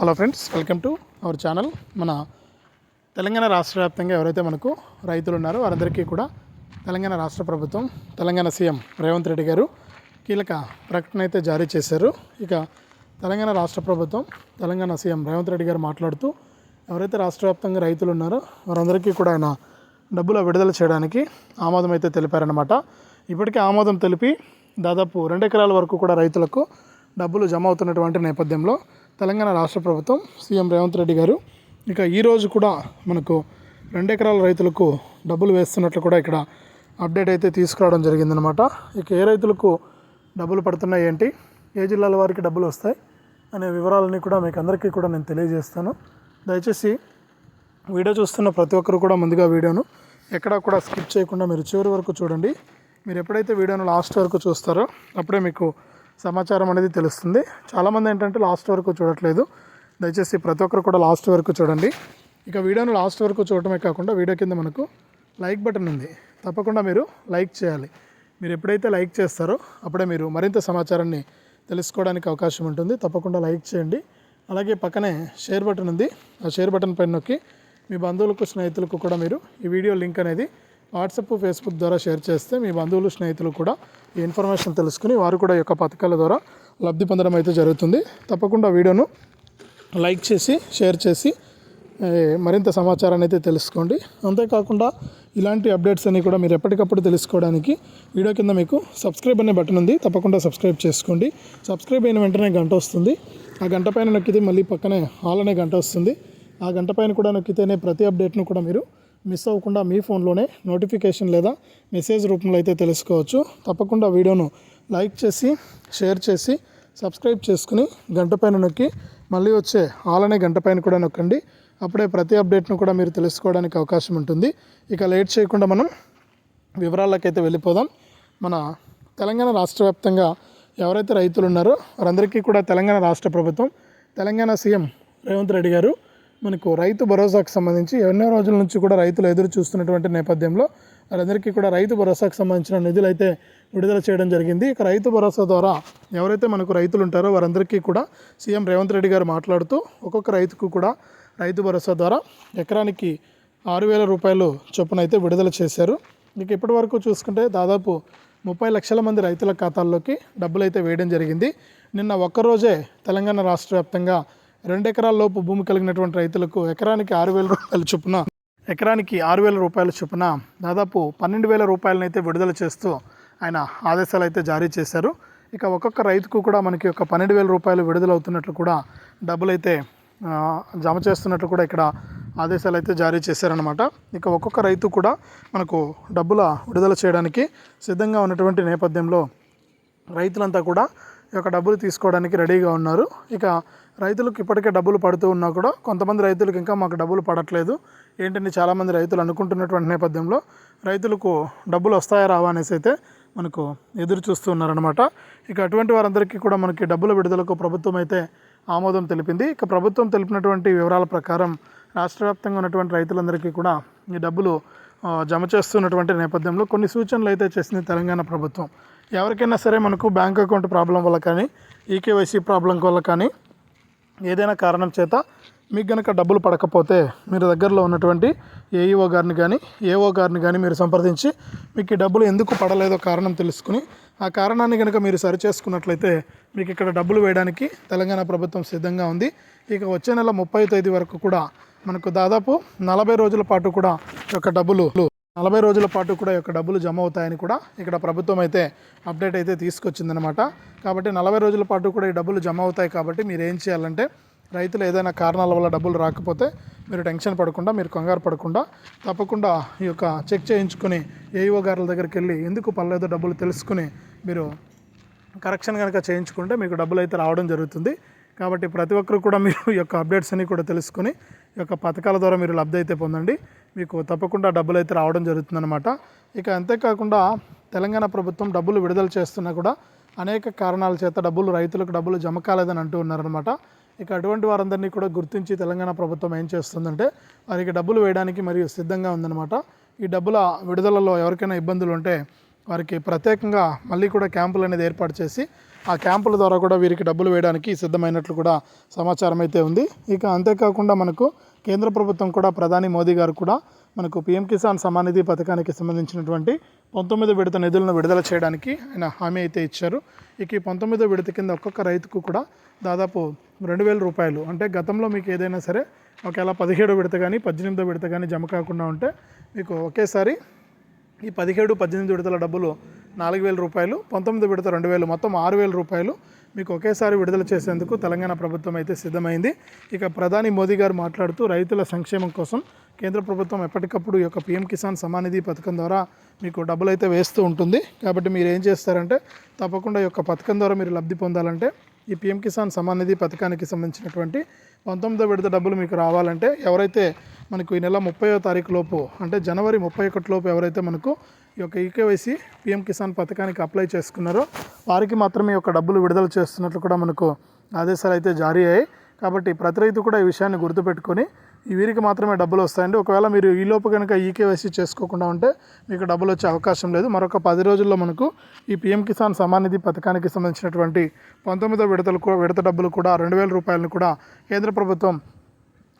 Hello friends welcome to our channel మన తెలంగాణ రాష్ట్ర వ్యాప్తంగా ఎవరైతే మనకు రైతులు ఉన్నారో వారందరికీ కూడా తెలంగాణ రాష్ట్ర ప్రభుత్వం తెలంగాణ సీఎం రేవంత్ రెడ్డి గారు కీలక ప్రకటన అయితే జారీ చేశారు. ఇక తెలంగాణ రాష్ట్ర ప్రభుత్వం తెలంగాణ సీఎం రేవంత్ రెడ్డి గారు మాట్లాడుతూ ఎవరైతే రాష్ట్ర వ్యాప్తంగా రైతులు ఉన్నారో వారందరికీ కూడా ఆయన డబ్బులు విడుదల చేయడానికి ఆమోదం అయితే తెలిపారనమాట ఇప్పటికే ఆమోదం తెలిపి దాదాపు రెండు ఎకరాల వరకు కూడా రైతులకు డబ్బులు జమ అవుతున్నటువంటి నేపథ్యంలో తెలంగాణ రాష్ట్ర ప్రభుత్వం సీఎం రేవంత్ రెడ్డి గారు. ఇక ఈరోజు కూడా మనకు రెండు ఎకరాల రైతులకు డబ్బులు వేస్తున్నట్లు కూడా ఇక్కడ అప్డేట్ అయితే తీసుకురావడం జరిగిందనమాట ఇక ఏ రైతులకు డబ్బులు పడుతున్నాయి ఏంటి? ఏ జిల్లాల వారికి డబ్బులు వస్తాయి? అనే వివరాలని కూడా మీకు అందరికీ కూడా నేను తెలియజేస్తాను. దయచేసి వీడియో చూస్తున్న ప్రతి ఒక్కరు కూడా ముందుగా వీడియోను ఎక్కడా కూడా స్కిప్ చేయకుండా మీరు చివరి వరకు చూడండి. మీరు ఎప్పుడైతే వీడియోను లాస్ట్ వరకు చూస్తారో అప్పుడే మీకు సమాచారం అనేది తెలుస్తుంది. చాలామంది ఏంటంటే లాస్ట్ వరకు చూడట్లేదు. దయచేసి ప్రతి ఒక్కరు కూడా లాస్ట్ వరకు చూడండి. ఇక వీడియోను లాస్ట్ వరకు చూడటమే కాకుండా వీడియో కింద మనకు లైక్ బటన్ ఉంది. తప్పకుండా మీరు లైక్ చేయాలి. మీరు ఎప్పుడైతే లైక్ చేస్తారో అప్పుడే మీరు మరింత సమాచారాన్ని తెలుసుకోవడానికి అవకాశం ఉంటుంది. తప్పకుండా లైక్ చేయండి. అలాగే పక్కనే షేర్ బటన్ ఉంది. ఆ షేర్ బటన్ పైన నొక్కి మీ బంధువులకు స్నేహితులకు కూడా మీరు ఈ వీడియో లింక్ అనేది వాట్సాప్ ఫేస్బుక్ ద్వారా షేర్ చేస్తే మీ బంధువులు స్నేహితులు కూడా ఈ ఇన్ఫర్మేషన్ తెలుసుకుని వారు కూడా ఈ యొక్క పథకాల ద్వారా లబ్ధి పొందడం అయితే జరుగుతుంది. తప్పకుండా వీడియోను లైక్ చేసి షేర్ చేసి మరింత సమాచారాన్ని అయితే తెలుసుకోండి. అంతేకాకుండా ఇలాంటి అప్డేట్స్ అన్ని కూడా మీరు ఎప్పటికప్పుడు తెలుసుకోవడానికి వీడియో కింద మీకు సబ్స్క్రైబ్ అనే బటన్ ఉంది. తప్పకుండా సబ్స్క్రైబ్ చేసుకోండి. సబ్స్క్రైబ్ అయిన వెంటనే గంట వస్తుంది. ఆ గంట పైన నొక్కితే మళ్ళీ పక్కనే హాల్ అనే గంట వస్తుంది. ఆ గంట పైన కూడా నొక్కితేనే ప్రతి అప్డేట్ను కూడా మీరు మిస్ అవ్వకుండా మీ ఫోన్లోనే నోటిఫికేషన్ లేదా మెసేజ్ రూపంలో అయితే తెలుసుకోవచ్చు. తప్పకుండా వీడియోను లైక్ చేసి షేర్ చేసి సబ్స్క్రైబ్ చేసుకుని గంట పైన నొక్కి మళ్ళీ వచ్చే ఆల్ అనే గంట పైన కూడా నొక్కండి. అప్పుడే ప్రతి అప్డేట్ను కూడా మీరు తెలుసుకోవడానికి అవకాశం ఉంటుంది. ఇక లేట్ చేయకుండా మనం వివరాలకైతే వెళ్ళిపోదాం. మన తెలంగాణ రాష్ట్ర వ్యాప్తంగా ఎవరైతే రైతులు ఉన్నారో వారందరికీ కూడా తెలంగాణ రాష్ట్ర ప్రభుత్వం తెలంగాణ సీఎం రేవంత్ రెడ్డి గారు మనకు రైతు భరోసాకు సంబంధించి ఎన్నో రోజుల నుంచి కూడా రైతులు ఎదురు చూస్తున్నటువంటి నేపథ్యంలో వారందరికీ కూడా రైతు భరోసాకు సంబంధించిన నిధులు అయితే విడుదల చేయడం జరిగింది. ఇక రైతు భరోసా ద్వారా ఎవరైతే మనకు రైతులు ఉంటారో వారందరికీ కూడా సీఎం రేవంత్ రెడ్డి గారు మాట్లాడుతూ ఒక్కొక్క రైతుకు కూడా రైతు భరోసా ద్వారా ఎకరానికి ఆరు వేల రూపాయలు చొప్పున అయితే విడుదల చేశారు. ఇక ఇప్పటి వరకు చూసుకుంటే దాదాపు ముప్పై లక్షల మంది రైతుల ఖాతాల్లోకి డబ్బులు అయితే వేయడం జరిగింది. నిన్న ఒక్కరోజే తెలంగాణ రాష్ట్ర వ్యాప్తంగా రెండు ఎకరాల లోపు భూమి కలిగినటువంటి రైతులకు ఎకరానికి ఆరు వేల రూపాయల చొప్పున ఎకరానికి ఆరు వేల రూపాయల చొప్పున దాదాపు పన్నెండు వేల రూపాయలనైతే విడుదల చేస్తూ ఆయన ఆదేశాలు అయితే జారీ చేశారు. ఇక ఒక్కొక్క రైతుకు కూడా మనకి ఒక పన్నెండు వేల రూపాయలు విడుదలవుతున్నట్లు కూడా డబ్బులు అయితే జమ చేస్తున్నట్లు కూడా ఇక్కడ ఆదేశాలు అయితే జారీ చేశారనమాట ఇక ఒక్కొక్క రైతు కూడా మనకు డబ్బుల విడుదల చేయడానికి సిద్ధంగా ఉన్నటువంటి నేపథ్యంలో రైతులంతా కూడా ఈ యొక్క డబ్బులు తీసుకోవడానికి రెడీగా ఉన్నారు. ఇక రైతులకు ఇప్పటికే డబ్బులు పడుతూ ఉన్నా కూడా కొంతమంది రైతులకు ఇంకా మాకు డబ్బులు పడట్లేదు. ఏంటంటే చాలామంది రైతులు అనుకుంటున్నటువంటి నేపథ్యంలో రైతులకు డబ్బులు వస్తాయా రావా అనేసి అయితే మనకు ఎదురు చూస్తున్నారనమాట ఇక అటువంటి వారందరికీ కూడా మనకి డబ్బుల విడుదలకు ప్రభుత్వం అయితే ఆమోదం తెలిపింది. ఇక ప్రభుత్వం తెలిపినటువంటి వివరాల ప్రకారం రాష్ట్ర వ్యాప్తంగా ఉన్నటువంటి రైతులందరికీ కూడా ఈ డబ్బులు జమ చేస్తున్నటువంటి నేపథ్యంలో కొన్ని సూచనలు అయితే చేసింది తెలంగాణ ప్రభుత్వం. ఎవరికైనా సరే మనకు బ్యాంక్ అకౌంట్ ప్రాబ్లం వల్ల కానీ ఈకేవైసీ ప్రాబ్లం వల్ల కానీ ఏదైనా కారణం చేత మీకు కనుక డబ్బులు పడకపోతే మీరు దగ్గరలో ఉన్నటువంటి ఏఈఓ గారిని కానీ ఏఓ గారిని కానీ మీరు సంప్రదించి మీకు ఈ డబ్బులు ఎందుకు పడలేదో కారణం తెలుసుకుని ఆ కారణాన్ని కనుక మీరు సరిచేసుకున్నట్లయితే మీకు ఇక్కడ డబ్బులు వేయడానికి తెలంగాణ ప్రభుత్వం సిద్ధంగా ఉంది. ఇక వచ్చే నెల ముప్పై తేదీ వరకు కూడా మనకు దాదాపు నలభై రోజుల పాటు కూడా ఈ యొక్క డబ్బులు నలభై రోజుల పాటు కూడా యొక్క డబ్బులు జమ అవుతాయని కూడా ఇక్కడ ప్రభుత్వం అయితే అప్డేట్ అయితే తీసుకొచ్చిందనమాట కాబట్టి నలభై రోజుల పాటు కూడా ఈ డబ్బులు జమ అవుతాయి కాబట్టి మీరు ఏం చేయాలంటే రైతులు ఏదైనా కారణాల వల్ల డబ్బులు రాకపోతే మీరు టెన్షన్ పడకుండా మీరు కంగారు పడకుండా తప్పకుండా ఈ యొక్క చెక్ చేయించుకొని ఏఈఓ గారుల దగ్గరికి వెళ్ళి ఎందుకు పర్లేదో డబ్బులు తెలుసుకుని మీరు కరెక్షన్ కనుక చేయించుకుంటే మీకు డబ్బులు అయితే రావడం జరుగుతుంది. కాబట్టి ప్రతి ఒక్కరు కూడా మీరు ఈ యొక్క అప్డేట్స్ అన్ని కూడా తెలుసుకుని యొక్క పథకాల ద్వారా మీరు లబ్ధి అయితే పొందండి. మీకు తప్పకుండా డబ్బులు అయితే రావడం జరుగుతుందన్నమాట. ఇక అంతేకాకుండా తెలంగాణ ప్రభుత్వం డబ్బులు విడుదల చేస్తున్నా కూడా అనేక కారణాల చేత డబ్బులు రైతులకు డబ్బులు జమ కాలేదని అంటూ ఉన్నారనమాట ఇక అటువంటి వారందరినీ కూడా గుర్తించి తెలంగాణ ప్రభుత్వం ఏం చేస్తుందంటే వారికి డబ్బులు వేయడానికి మరియు సిద్ధంగా ఉందన్నమాట. ఈ డబ్బుల విడుదలలో ఎవరికైనా ఇబ్బందులు ఉంటే వారికి ప్రత్యేకంగా మళ్ళీ కూడా క్యాంపులు అనేది ఏర్పాటు చేసి ఆ క్యాంపుల ద్వారా కూడా వీరికి డబ్బులు వేయడానికి సిద్ధమైనట్లు కూడా సమాచారం అయితే ఉంది. ఇక అంతేకాకుండా మనకు కేంద్ర ప్రభుత్వం కూడా ప్రధాని మోదీ గారు కూడా మనకు పిఎం కిసాన్ సమానిధి నిధి పథకానికి సంబంధించినటువంటి పంతొమ్మిది విడత నిధులను విడుదల చేయడానికి ఆయన హామీ అయితే ఇచ్చారు. ఇక ఈ పంతొమ్మిదో విడత కింద ఒక్కొక్క రైతుకు కూడా దాదాపు రెండు వేల రూపాయలు అంటే గతంలో మీకు ఏదైనా సరే ఒకవేళ పదిహేడో విడత కానీ పద్దెనిమిదో విడత కానీ జమ కాకుండా ఉంటే మీకు ఒకేసారి ఈ పదిహేడు పద్దెనిమిది విడతల డబ్బులు నాలుగు వేల రూపాయలు పంతొమ్మిది విడత రెండు వేలు మొత్తం ఆరు వేల రూపాయలు మీకు ఒకేసారి విడుదల చేసేందుకు తెలంగాణ ప్రభుత్వం అయితే సిద్ధమైంది. ఇక ప్రధాని మోదీ గారు మాట్లాడుతూ రైతుల సంక్షేమం కోసం కేంద్ర ప్రభుత్వం ఎప్పటికప్పుడు ఈ యొక్క పిఎం కిసాన్ సమానిధి పథకం ద్వారా మీకు డబ్బులు అయితే వేస్తూ ఉంటుంది. కాబట్టి మీరు ఏం చేస్తారంటే తప్పకుండా ఈ యొక్క పథకం ద్వారా మీరు లబ్ధి పొందాలంటే ఈ పిఎం కిసాన్ సమానిధి పథకానికి సంబంధించినటువంటి పంతొమ్మిదో విడత డబ్బులు మీకు రావాలంటే ఎవరైతే మనకు ఈ నెల ముప్పైవ తారీఖు లోపు అంటే జనవరి ముప్పై ఒకటి లోపు ఎవరైతే మనకు ఈ యొక్క ఈకేవైసీ పిఎం కిసాన్ పథకానికి అప్లై చేసుకున్నారో వారికి మాత్రమే ఈ యొక్క డబ్బులు విడుదల చేస్తున్నట్లు కూడా మనకు ఆదేశాలు అయితే జారీ అయ్యాయి. కాబట్టి ప్రతి రైతు కూడా ఈ విషయాన్ని గుర్తుపెట్టుకొని ఈ వీరికి మాత్రమే డబ్బులు వస్తాయండి. ఒకవేళ మీరు ఈ లోపు కనుక ఈకేవైసీ చేసుకోకుండా ఉంటే మీకు డబ్బులు వచ్చే అవకాశం లేదు. మరొక పది రోజుల్లో మనకు ఈ పిఎం కిసాన్ సమాన్ నిధి పథకానికి సంబంధించినటువంటి పంతొమ్మిదో విడతలు విడత డబ్బులు కూడా రెండు వేల రూపాయలను కూడా కేంద్ర ప్రభుత్వం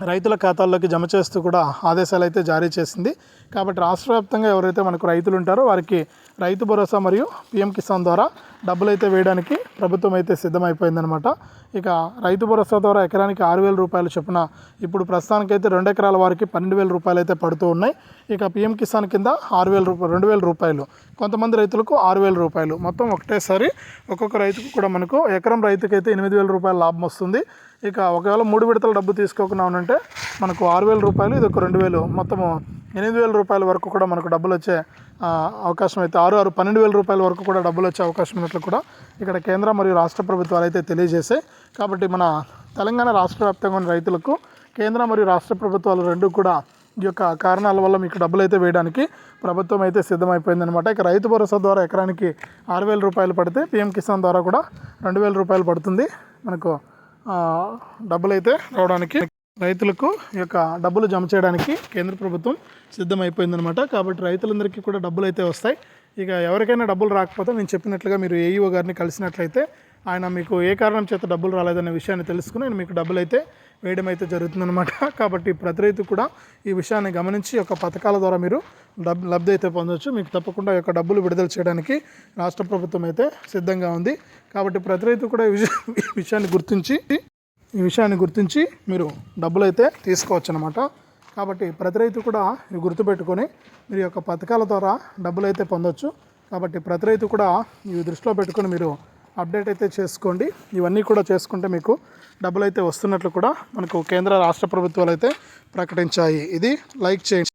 రైతుల ఖాతాల్లోకి జమ చేస్తూ కూడా ఆదేశాలు అయితే జారీ చేసింది. కాబట్టి రాష్ట్ర వ్యాప్తంగా ఎవరైతే మనకు రైతులు ఉంటారో వారికి రైతు భరోసా మరియు పిఎం కిసాన్ ద్వారా డబ్బులు అయితే వేయడానికి ప్రభుత్వం అయితే సిద్ధమైపోయిందనమాట ఇక రైతు భరోసా ద్వారా ఎకరానికి ఆరు వేల రూపాయలు చొప్పున ఇప్పుడు ప్రస్తుతానికైతే రెండు ఎకరాల వారికి పన్నెండు వేల రూపాయలు అయితే పడుతూ ఉన్నాయి. ఇక పిఎం కిసాన్ కింద ఆరు వేల రూపాయలు రెండు వేల రూపాయలు. కొంతమంది రైతులకు ఆరు వేల రూపాయలు. మొత్తం ఒకటేసారి ఒక్కొక్క రైతుకు కూడా మనకు ఎకరం రైతుకైతే ఎనిమిది వేల రూపాయల లాభం వస్తుంది. ఇక ఒకవేళ మూడు విడతల డబ్బు తీసుకోకుండా ఉంటే మనకు ఆరు వేల రూపాయలు ఇది ఒక రెండు వేలు. మొత్తము ఎనిమిది వేల రూపాయల వరకు కూడా మనకు డబ్బులు వచ్చే అవకాశం అయితే ఆరు ఆరు పన్నెండు వేల రూపాయల వరకు కూడా డబ్బులు వచ్చే అవకాశం ఉన్నట్లు కూడా ఇక్కడ కేంద్ర మరియు రాష్ట్ర ప్రభుత్వాలు అయితే తెలియజేశాయి కాబట్టి మన తెలంగాణ రాష్ట్ర వ్యాప్తంగా ఉన్న రైతులకు కేంద్ర మరియు రాష్ట్ర ప్రభుత్వాలు రెండు కూడా ఈ యొక్క కారణాల వల్ల మీకు డబ్బులు అయితే వేయడానికి ప్రభుత్వం అయితే సిద్ధమైపోయిందనమాట ఇక రైతు భరోసా ద్వారా ఎకరానికి ఆరు వేల రూపాయలు పడితే పిఎం కిసాన్ ద్వారా కూడా రెండు వేల రూపాయలు పడుతుంది. మనకు డబ్బులు అయితే రావడానికి రైతులకు యొక్క డబ్బులు జమ చేయడానికి కేంద్ర ప్రభుత్వం సిద్ధమైపోయిందనమాట కాబట్టి రైతులందరికీ కూడా డబ్బులు అయితే వస్తాయి. ఇక ఎవరికైనా డబ్బులు రాకపోతే నేను చెప్పినట్లుగా మీరు ఏఈఓ గారిని కలిసినట్లయితే ఆయన మీకు ఏ కారణం చేత డబ్బులు రాలేదనే విషయాన్ని తెలుసుకుని మీకు డబ్బులు అయితే వేయడం అయితే జరుగుతుందన్నమాట. కాబట్టి ప్రతి రైతు కూడా ఈ విషయాన్ని గమనించి ఒక యొక్క పథకాల ద్వారా మీరు డబ్ లబ్ధి అయితే పొందవచ్చు మీకు తప్పకుండా ఈ యొక్క డబ్బులు విడుదల చేయడానికి రాష్ట్ర ప్రభుత్వం అయితే సిద్ధంగా ఉంది. కాబట్టి ప్రతి రైతు కూడా ఈ విషయం ఈ విషయాన్ని గుర్తించి ఈ విషయాన్ని గుర్తించి మీరు డబ్బులు అయితే తీసుకోవచ్చు అనమాట కాబట్టి ప్రతి రైతు కూడా గుర్తుపెట్టుకొని మీరు యొక్క పథకాల ద్వారా డబ్బులు అయితే పొందొచ్చు. కాబట్టి ప్రతి రైతు కూడా ఇవి దృష్టిలో పెట్టుకొని మీరు అప్డేట్ అయితే చేసుకోండి. ఇవన్నీ కూడా చేసుకుంటే మీకు డబ్బులు అయితే వస్తున్నట్లు కూడా మనకు కేంద్ర రాష్ట్ర ప్రభుత్వాలు అయితే ప్రకటించాయి. ఇది లైక్ చేయండి.